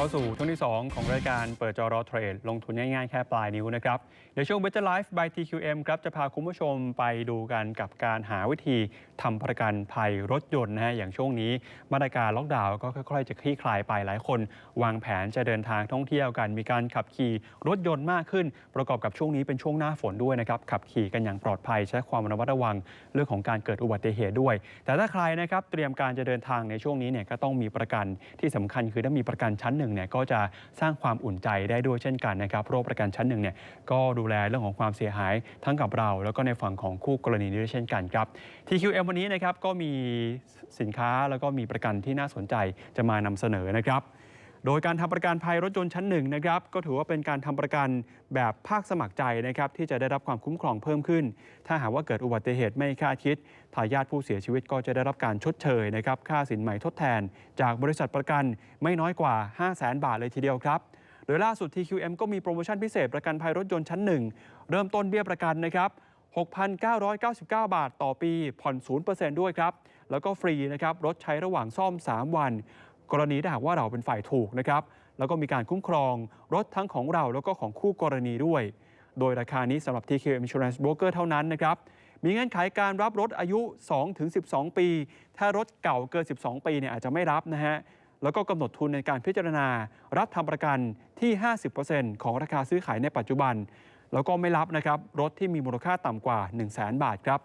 เข้าสู่ช่วงที่ 2 ของรายการเปิดจอรอเทรด ลงทุนง่ายๆ แค่ปลายนิ้วนะครับ เดี๋ยวช่วง Better Life by TQM ครับ จะพาคุณผู้ชมไปดูกันกับการหาวิธีทำประกันภัยรถยนต์นะฮะอย่างช่วงนี้มาตรการล็อกดาวน์ก็ค่อยๆ จะคลี่คลายไปหลายคน วางแผนจะเดินทางท่องเที่ยวกัน มีการขับขี่รถยนต์มากขึ้น ประกอบกับช่วงนี้เป็นช่วงหน้าฝนด้วยนะครับขับขี่กันอย่างปลอดภัยใช้ความระมัดระวังเรื่องของการเกิดอุบัติเหตุด้วย แต่ถ้าใครนะครับเตรียมการจะเดินทางในช่วงนี้เนี่ยก็ต้องมีประกันที่สำคัญคือถ้ามีประกันชั้นหนึ่งเนี่ยก็จะสร้างความอุ่นใจได้ด้วยเช่นกันนะครับเพราะประกันชั้นหนึ่งเนี่ยก็ดูแลเรื่องของความเสียหายทั้งกับเรา แล้วก็ในฝั่งของคู่กรณีด้วยเช่นกันครับ TQM วันนี้นะครับก็มีสินค้าแล้วก็มีประกันที่น่าสนใจจะมานำเสนอนะครับ โดยการทำประกันภัยรถยนต์ชั้นหนึ่งนะครับก็ถือว่าเป็นการทำประกันแบบภาคสมัครใจนะครับที่จะได้รับความคุ้มครองเพิ่มขึ้น ถ้าหากว่าเกิดอุบัติเหตุไม่คาดคิดทายาทผู้เสียชีวิตก็จะได้รับการชดเชยนะครับค่าสินใหม่ทดแทน จากบริษัทประกันไม่น้อยกว่า 5 0 0 0 0 0บาทเลยทีเดียวครับโดยล่าสุด TQM ก็มีโปรโมชั่นพิเศษประกันภัยรถยนต์ชั้นหนึ่งเริ่มต้นเบี้ยประกันนะครับ6,999 บาทต่อปีผ่อน 0%ด้วยครับ แล้วก็ฟรีนะครับรถใช้ระหว่างซ่อม 3 วัน กรณีถ้าหากว่าเราเป็นฝ่ายถูกนะครับแล้วก็มีการคุ้มครองรถทั้งของเราแล้วก็ของคู่กรณีด้วย โดยราคานี้สำหรับ TQM Insurance Broker เท่านั้นนะครับมีเงื่อนไขการรับรถอายุ 2-12 ปี ถ้ารถเก่าเกิน 12 ปีเนี่ยอาจจะไม่รับนะฮะแล้วก็กำหนดทุนในการพิจารณา รับทำประกันที่ 50%ของราคาซื้อขายในปัจจุบัน แล้วก็ไม่รับนะครับรถที่มีมูลค่าต่ำกว่า 1 0 0 0 0แบาทครับ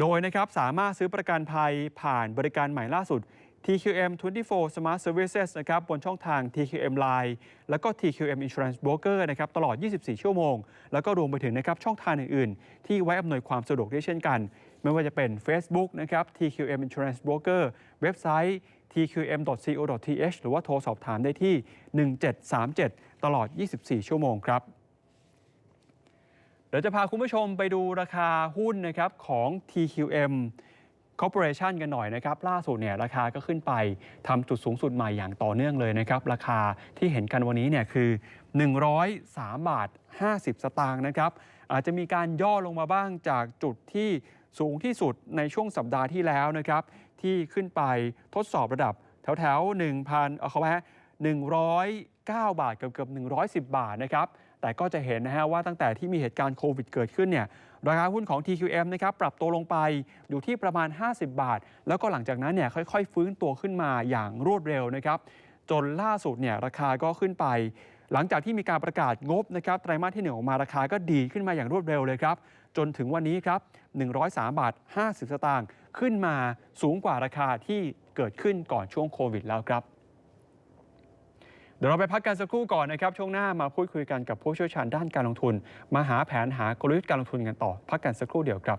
โดยนะครับสามารถซื้อประกันภัยผ่านบริการใหม่ล่าสุด TQM 24 Smart Services นะครับบนช่องทาง TQM Line แล้วก็ TQM Insurance Broker นะครับตลอด 24 ชั่วโมง แล้วก็รวมไปถึงนะครับช่องทางอื่น ๆ ที่ไว้อำนวยความสะดวกด้วยเช่นกัน ไม่ว่าจะเป็น Facebook นะครับ TQM Insurance Broker เว็บไซต์ tqm.co.th หรือว่าโทรสอบถามได้ที่ 1737 ตลอด 24 ชั่วโมงครับเดี๋ยวจะพาคุณผู้ชมไปดูราคาหุ้นนะครับของ TQM Corporation กันหน่อยนะครับ ล่าสุดเนี่ยราคาก็ขึ้นไปทำจุดสูงสุดใหม่อย่างต่อเนื่องเลยนะครับ ราคาที่เห็นกันวันนี้เนี่ยคือ 103 บาท 50 สตางค์นะครับ อาจจะมีการย่อลงมาบ้างจากจุดที่สูงที่สุดในช่วงสัปดาห์ที่แล้วนะครับ ที่ขึ้นไปทดสอบระดับแถวแถวๆ1,000เอาเขาไว้ฮะ109 บาทเกือบเกือบ110 บาทนะครับ แต่ก็จะเห็นนะฮะว่าตั้งแต่ที่มีเหตุการณ์โควิดเกิดขึ้นเนี่ยราคาหุ้นของ TQM นะครับปรับตัวลงไปอยู่ที่ประมาณ 50 บาท แล้วก็หลังจากนั้นเนี่ยค่อยๆ ฟื้นตัวขึ้นมาอย่างรวดเร็วนะครับจนล่าสุดเนี่ยราคาก็ขึ้นไป หลังจากที่มีการประกาศงบนะครับไตรมาสที่ 1 ออกมาราคาก็ดีขึ้นมาอย่างรวดเร็วเลยครับ จนถึงวันนี้ครับ 103 บาท 50 สตางค์ขึ้นมาสูงกว่าราคาที่เกิดขึ้นก่อนช่วงโควิดแล้วครับ เดี๋ยวเราไปพักกันสักครู่ก่อนนะครับ ช่วงหน้ามาพูดคุยกันกับผู้เชี่ยวชาญด้านการลงทุน มาหาแผนหากลยุทธ์การลงทุนกันต่อ พักกันสักครู่เดียวครับ